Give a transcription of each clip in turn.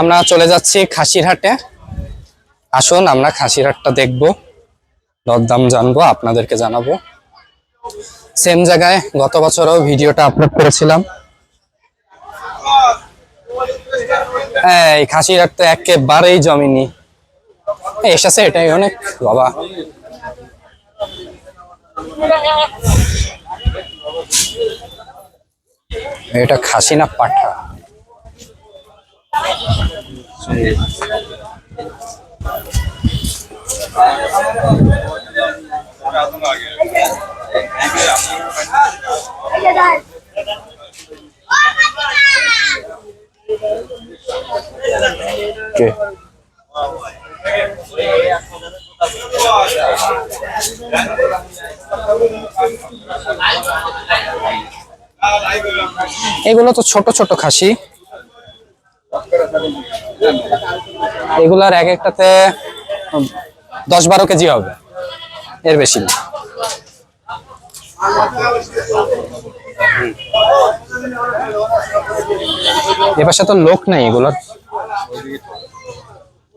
আমরা চলে যাচ্ছি খাসিরহাটে। আসুন, আমরা খাসিরহাটটা দেখব। দরদাম জানব, আপনাদেরকে জানাব। সেম জায়গায় গত বছরও ভিডিওটা আপলোড করেছিলাম। এই, খাসিরহাট তো একেবারেই জমিনি। এসেছে এটাই অনেক, বাবা। এটা খাসি না পাঠা। এগুলো তো ছোট ছোট খাসি। এগুলার এক একটাতে দশ বারো কেজি হবে এর বেশি না। এ পাশে তো লোক নেই এগুলোর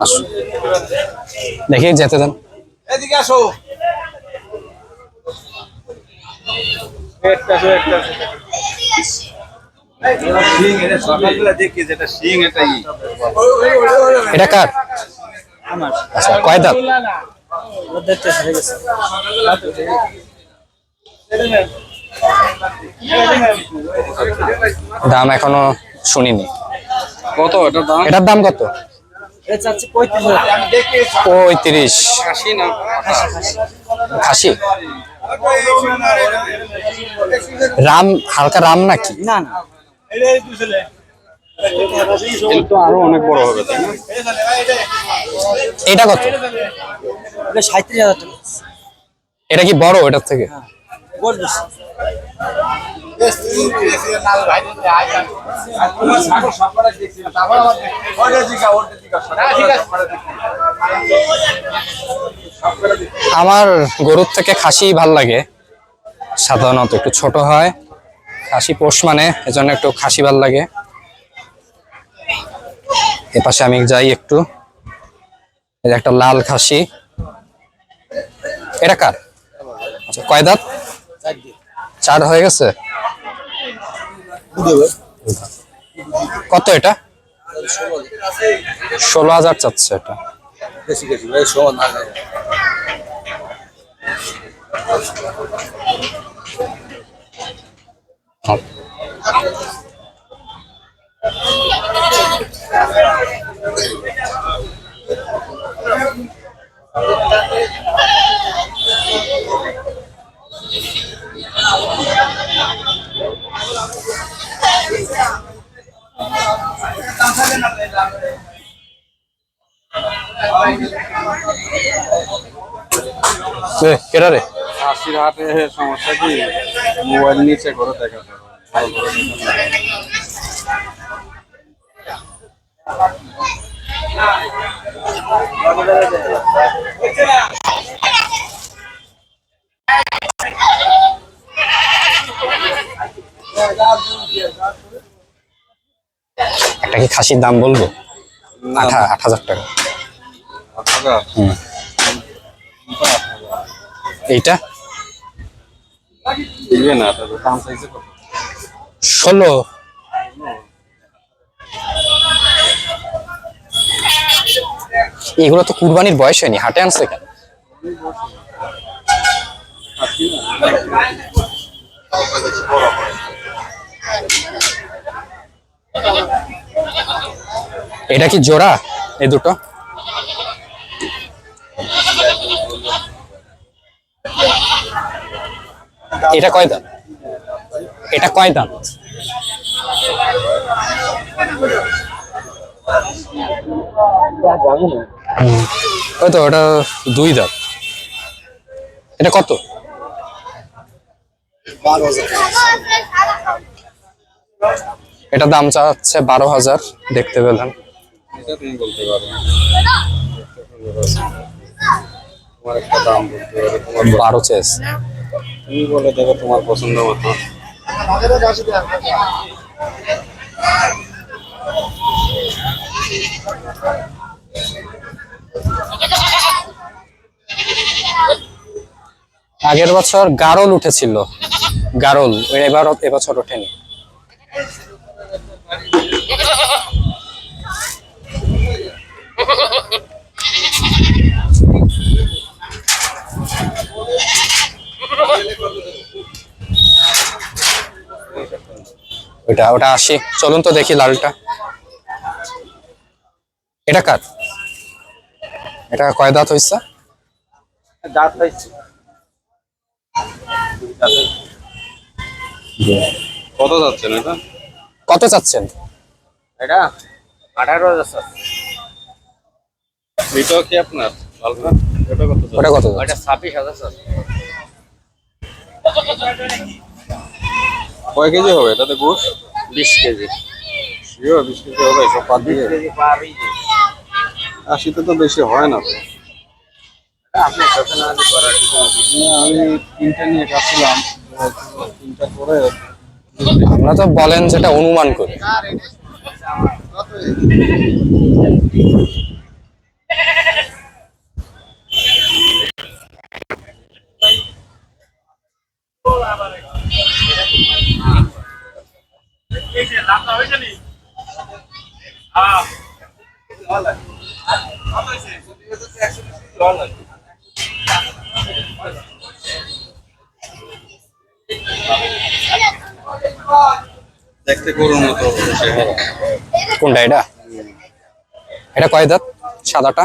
আসুন। দেখি যেতে দেন। এদিকে আসো সকালবেলা দেখি যেটা শিং এটাই এটা কার? আচ্ছা কয় দাঁত? দাম এখনও শুনিনি। কত? এটার দাম? এটার দাম কত? পঁয়ত্রিশ খাসি? রাম হালকা রাম নাকি? না না। আরও অনেক বড় হবে এটা কত? এটা এটা কি বড় এটার থেকে? আমার গরুর থেকে খাসি ভালো লাগে। সাধারণত একটু ছোট হয়। খাসি পোষ মানে এজন্য একটু খাসি ভালো লাগে। এ পাশে আমি যাই একটু। একটা লাল খাসি। এটা কার? আচ্ছা কয় দাঁত? চার হয়ে গেছে? কত এটা? ষোলো হাজার চাচ্ছে এটা। ครับเฮ้ยเกิดอะไรอาชีพอะไรเหรอสมัยที่ হবে। ভালো করে হবে। একটা কি খাসির দাম বলব আট হাজার টাকা হুম। এইটা ষোলো। এগুলো তো কুরবানির বয়স হয়নি হাটে আনছে কেন? এটা কি জোড়া এই দুটো? এটা কয় দাঁত? এটা কয় দাঁত। ওই তো ওটা দুই দাঁত। এটা কত? এটা দাম চাচ্ছে বারো হাজার, দেখতে পেলাম। বারো চেস। তুমি বলে দেবে তোমার পছন্দ মতো? আগের বছর গারল উঠেছিল। গারল এবার এবছর ওঠেনি। ওটা ওটা আসি। চলুন তো দেখি লালটা। এটা কার? এটা কয় দাঁত হয়েছে দাঁত পাইছি কত যাচ্ছেন এটা? কত চাচ্ছেন? এটা আঠারো হাজার স্যার এটাও কি আপনার? এটা ওটা কত? ওটা ছাব্বিশ হাজার স্যার কয় কেজি হবে এটাতে গোস বিশ কেজি। শিওর বিশ কেজি হবে সব পাত দিয়ে। আশিতে তো বেশি হয় না তো। আপনি সচেতন করার কিছু না, আমি তিনটা নিয়ে কাটছিলাম। তিনটা করে আমরা তো বলেন যেটা অনুমান করি। দেখতে গরুর মতো কোনটা এটা? এটা কয় দাঁত? সাদাটা?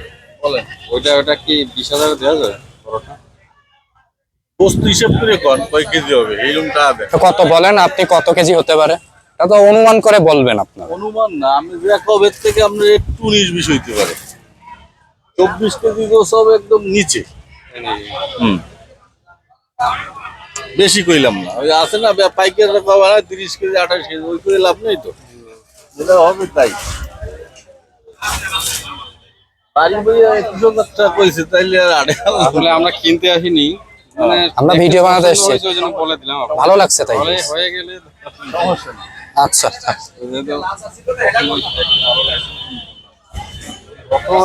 বলেন। ওইটা ওটা কি বিশ হাজার দেওয়া যায় বড়টা বস্তু হিসাব করে কন কয় কেজি হবে? এইরকম টাকা দেয় তো কত বলেন আপনি কত কেজি হতে পারে? এটা তো অনুমান করে বলবেন আপনার। অনুমান না আমি যা থেকে আপনার একটু উনিশ বিশ হইতে পারে। চব্বিশ কেজি তো সব একদম নিচে। হুম। বেশি কইলাম না। ওই আছে না পাওয়া হয় তিরিশ কেজি আঠাশ কেজি ওই করে লাভ নেই তো। যেটা হবে তাই। আসলে আমরা কিনতে আসিনি। মানে আমরা ভিডিও বানাতে এসেছি। ওই জন্য বলে দিলাম ভালো লাগছে তাই। হয়ে- গেলে আচ্ছা আচ্ছা।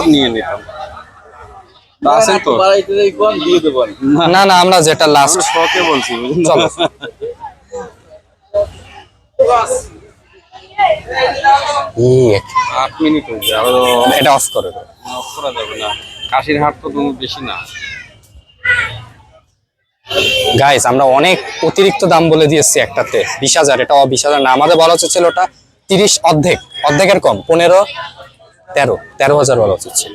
নিয়ে নিতাম? না না আমরা যেটা লাস্ট শখে বলছি চলো। আট মিনিট হয়েছে আরও এটা অফ করে দাও। off করা যাবে না। কাশির হাট তো বেশি না। গাইস আমরা অনেক অতিরিক্ত দাম বলে দিয়েছি একটাতে। বিশ হাজার এটা বিশ হাজার না। আমাদের বলা উচিত ছিল ওটা তিরিশ অর্ধেক। অর্ধেকের কম পনেরো তেরো। তেরো হাজার বলা উচিত ছিল।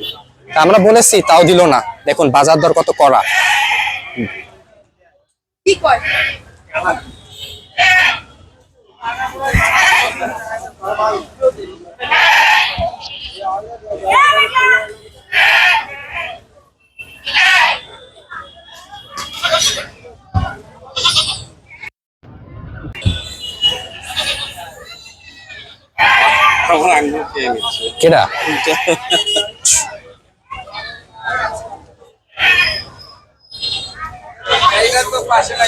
তা আমরা বলেছি তাও দিল না। দেখুন বাজার দর কত করা কি কয়? আমার আঙ্গুল খেয়ে নিচ্ছে কেডা কাশিগুলো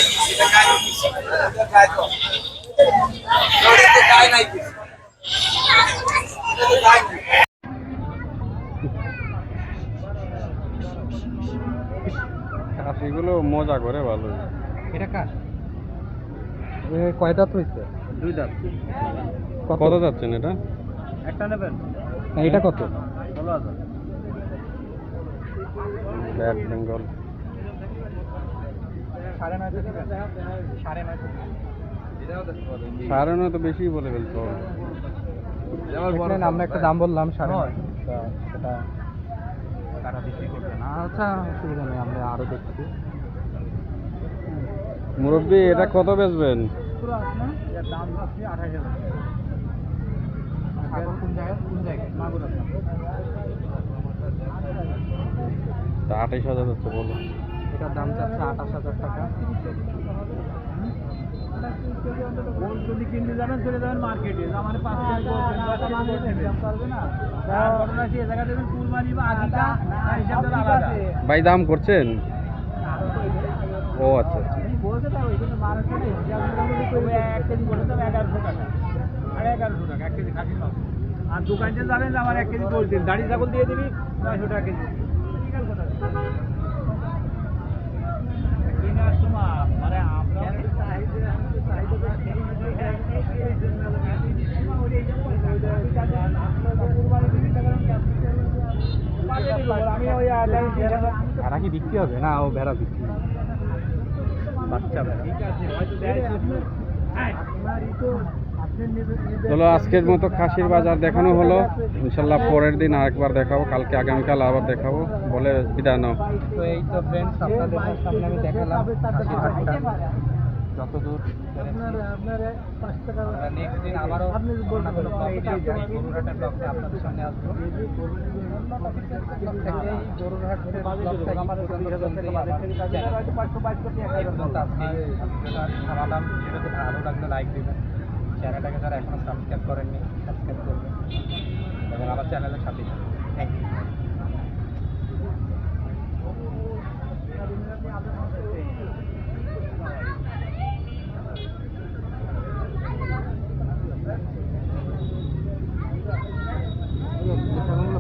মজা করে ভালো এটা কার? কয় দাঁত হয়েছে দুই দাঁত। কত? যাচ্ছেন এটা? একটা নেবেন? এটা কত? ষোলো হাজার। ব্যাড বেঙ্গল। সাড়ে নয় তো বেশি বলে ফেলছো। আমরা একটা দাম বললাম সাড়ে নয়। সেটা টাকা বিক্রি করবে না। আচ্ছা অসুবিধা নেই আমরা আরও দেখছি। মুরব্বী এটা কত বেচবেন? আঠাইশ হাজার হচ্ছে বলো। এটার দাম চাচ্ছে আঠাশ হাজার টাকা। যদি কিনতে যাবেন চলে যাবেন মার্কেটে আমার পাঁচ ভাই দাম করছেন? ও আচ্ছা। আর দোকানতে যাবেন আমার এক কেজি করে দিন দাড়ি ছাগল দিয়ে দিবি নয়শো টাকা কেজি। কেনার সময় মানে আমরা ভেড়া কি বিক্রি হবে? না ও ভেড়া বিক্রি। বাচ্চা ভেড়া ঠিক আছে হয়তো দেয়। চলো আজকের মতো খাসির বাজার দেখানো হলো। ইনশাল্লাহ পরের দিন আরেকবার দেখাবো। কালকে আগামীকাল আবার দেখাবো। বলে বিদায় নাও। তো এই তো ফ্রেন্ডস আপনাদের সামনে আমি দেখালাম যতদূর নেক্সট দিন আবারও গরুরহাটের আপনাদের সামনে আসব। গরুরহাটের ভিডিওতে ভালো লাগলে লাইক দেবেন। চ্যানেলটাকে যারা এখনও সাবস্ক্রাইব করেননি সাবস্ক্রাইব করবেন। এবং আমার চ্যানেলের সাথে থ্যাংক ইউ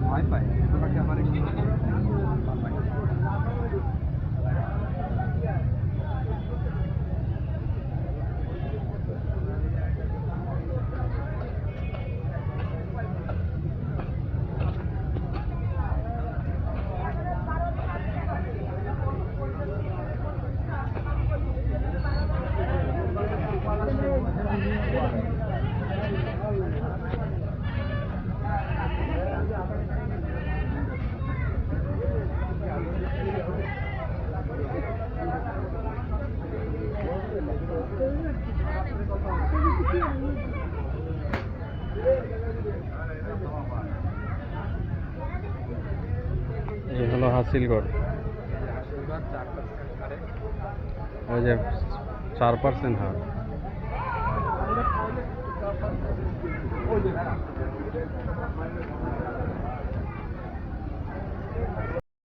ভয় পায় তোমাকে আমার একটু এই হলো হাসিলগড় ওই যে চার পার্সেন্ট হার